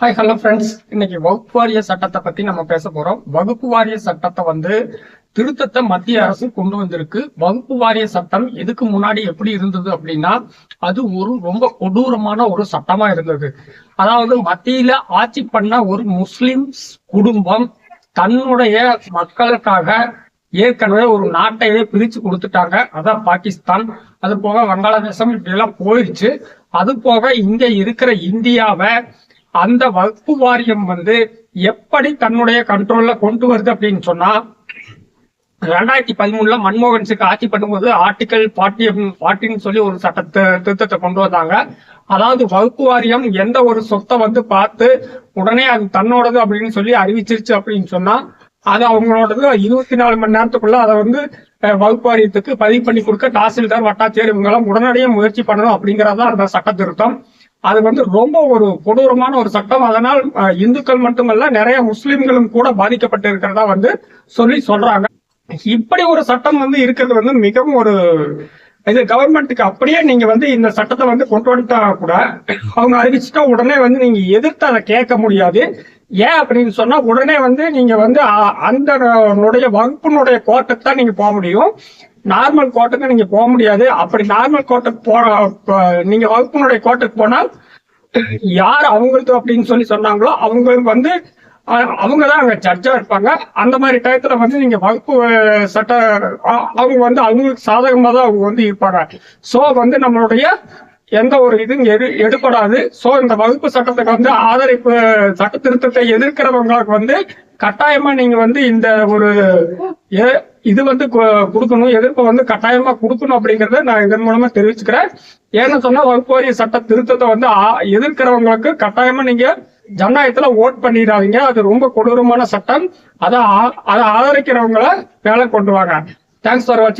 Hi hello friends இன்னைக்கு வகுப்பு வாரிய சட்டத்தை பத்தி நம்ம பேச போறோம். வகுப்பு வாரிய சட்டத்தை வந்து திருத்தத்தை மத்திய அரசு கொண்டு வந்திருக்கு. வகுப்பு வாரிய சட்டம் இதுக்கு முன்னாடி எப்படி இருந்தது அப்படின்னா அது ஒரு ரொம்ப கொடூரமான ஒரு சட்டமா இருந்தது. அதாவது மத்தியில ஆட்சி பண்ண ஒரு முஸ்லிம்ஸ் குடும்பம் தன்னுடைய மக்களுக்காக ஏற்கனவே ஒரு நாட்டையே பிரிச்சு கொடுத்துட்டாங்க. அதான் பாகிஸ்தான். அது போக வங்காளதேசம் இப்படி எல்லாம் போயிடுச்சு அது போக இங்க இருக்கிற இந்தியாவை அந்த வகுப்பு வாரியம் வந்து எப்படி தன்னுடைய கண்ட்ரோல்ல கொண்டு வருது அப்படின்னு சொன்னா ரெண்டாயிரத்தி பதிமூணுல மன்மோகன் சிங் ஆட்சி பண்ணும்போது ஆர்டிகல் ஃபார்ட்டி ஃபார்ட்டின்னு சொல்லி ஒரு சட்டத்தை திருத்தத்தை கொண்டு வந்தாங்க. அதாவது வகுப்பு வாரியம் எந்த ஒரு சொத்தை வந்து பார்த்து உடனே அது தன்னோடது அப்படின்னு சொல்லி அறிவிச்சிருச்சு அப்படின்னு சொன்னா அது அவங்களோடது இருபத்தி நாலு மணி நேரத்துக்குள்ள அதை வந்து வகுப்பு வாரியத்துக்கு பதிவு பண்ணி கொடுக்க தாசில்தார் வட்டாட்சியர் இவங்கெல்லாம் உடனடியே முயற்சி பண்ணணும் அப்படிங்கறதா அந்த சட்ட திருத்தம். அது வந்து ரொம்ப ஒரு கொடூரமான ஒரு சட்டம். அதனால் இந்துக்கள் மட்டுமல்ல நிறைய முஸ்லிம்களும் கூட பாதிக்கப்பட்டு இருக்கிறதா வந்து சொல்லி சொல்றாங்க. இப்படி ஒரு சட்டம் வந்து இருக்கிறது வந்து மிகவும் ஒரு இது கவர்மெண்ட்டுக்கு அப்படியே நீங்க வந்து இந்த சட்டத்தை வந்து கொண்டு வந்துட்டா கூட அவங்க அறிவிச்சுட்டா உடனே வந்து நீங்க எதிர்த்து அதை கேட்க முடியாது. ஏன் அப்படின்னு சொன்னா உடனே வந்து நீங்க வந்து அ- அந்த வகுப்பினுடைய கோர்ட்டுக்கு தான் நீங்க போக முடியும். நார்மல் கோட்டுக்கு நீங்க போக முடியாது. அப்படி நார்மல் கோட்டைக்கு போற நீங்க வகுப்பினுடைய கோர்ட்டுக்கு போனால் யார் அவங்களுக்கு அப்படின்னு சொல்லி சொன்னாங்களோ அவங்களுக்கு வந்து அவங்க தான் அங்கே ஜட்ஜா இருப்பாங்க. அந்த மாதிரி டயத்துல வந்து நீங்க வகுப்பு சட்ட அவங்க வந்து அவங்களுக்கு சாதகமாக தான் அவங்க வந்து இருப்பாங்க. ஸோ வந்து நம்மளுடைய எந்த ஒரு இதுவும் எடு எடுபடாது. ஸோ இந்த வகுப்பு சட்டத்துக்கு வந்து ஆதரிப்பு சட்ட திருத்தத்தை எதிர்க்கிறவங்களுக்கு வந்து கட்டாயமா நீங்க வந்து இந்த ஒரு இது வந்து கொடுக்கணும் எதிர்ப்பை வந்து கட்டாயமா கொடுக்கணும் அப்படிங்கறத நான் இதன் மூலமா தெரிவிச்சுக்கிறேன். ஏன்னு சொன்னா வகுப்பு சட்ட திருத்தத்தை வந்து எதிர்க்கிறவங்களுக்கு கட்டாயமா நீங்க ஜனநாயகத்துல ஓட் பண்ணிடாதீங்க. அது ரொம்ப கொடூரமான சட்டம். அதை அதை ஆதரிக்கிறவங்கள வேலை கொண்டு வாங்க. தேங்க்ஸ் ஃபார் வாட்சிங்